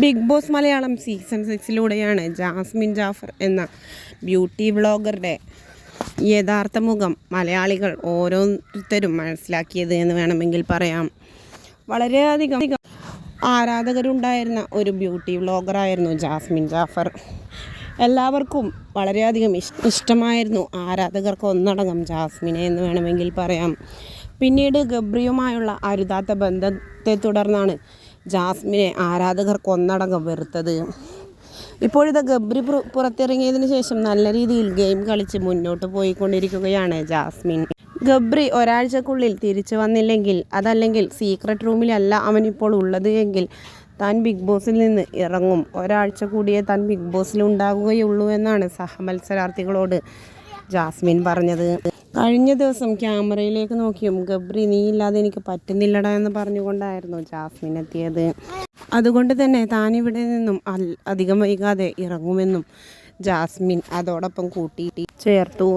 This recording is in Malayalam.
ബിഗ് ബോസ് മലയാളം സീസൺ സിക്സിലൂടെയാണ് ജാസ്മിൻ ജാഫർ എന്ന ബ്യൂട്ടി വ്ളോഗറുടെ യഥാർത്ഥ മുഖം മലയാളികൾ ഓരോരുത്തരും മനസ്സിലാക്കിയത് എന്ന് വേണമെങ്കിൽ പറയാം. വളരെയധികം ആരാധകരുണ്ടായിരുന്ന ഒരു ബ്യൂട്ടി വ്ളോഗറായിരുന്നു ജാസ്മിൻ ജാഫർ. എല്ലാവർക്കും വളരെയധികം ഇഷ് ഇഷ്ടമായിരുന്നു ആരാധകർക്ക് ഒന്നടങ്കം ജാസ്മിനെ എന്ന് വേണമെങ്കിൽ പറയാം. പിന്നീട് ഗബ്രിയുമായുള്ള അരുതാത്ത ബന്ധത്തെ തുടർന്നാണ് ജാസ്മിനെ ആരാധകർ ഒന്നടങ്കം വെറുത്തത്. ഇപ്പോഴിത് ഗബ്രി പുറ- പുറത്തിറങ്ങിയതിന് ശേഷം നല്ല രീതിയിൽ ഗെയിം കളിച്ച് മുന്നോട്ട് പോയിക്കൊണ്ടിരിക്കുകയാണ് ജാസ്മിൻ. ഗബ്രി ഒരാഴ്ചക്കുള്ളിൽ തിരിച്ചു വന്നില്ലെങ്കിൽ അതല്ലെങ്കിൽ സീക്രട്ട് റൂമിലല്ല അവനിപ്പോൾ ഉള്ളത് എങ്കിൽ താൻ ബിഗ് ബോസിൽ നിന്ന് ഇറങ്ങും. ഒരാഴ്ച കൂടിയേ താൻ ബിഗ് ബോസിൽ ഉണ്ടാകുകയുള്ളൂ എന്നാണ് സഹമത്സരാർത്ഥികളോട് ജാസ്മിൻ പറഞ്ഞത്. കഴിഞ്ഞ ദിവസം ക്യാമറയിലേക്ക് നോക്കിയും ഗബ്രി നീ ഇല്ലാതെ എനിക്ക് പറ്റുന്നില്ലടാ എന്ന് പറഞ്ഞുകൊണ്ടായിരുന്നു ജാസ്മിൻ എത്തിയത്. അതുകൊണ്ട് തന്നെ താൻ ഇവിടെ നിന്നും അധികം വൈകാതെ ഇറങ്ങുമെന്നും ജാസ്മിൻ അതോടൊപ്പം കൂട്ടി ചേർത്തു.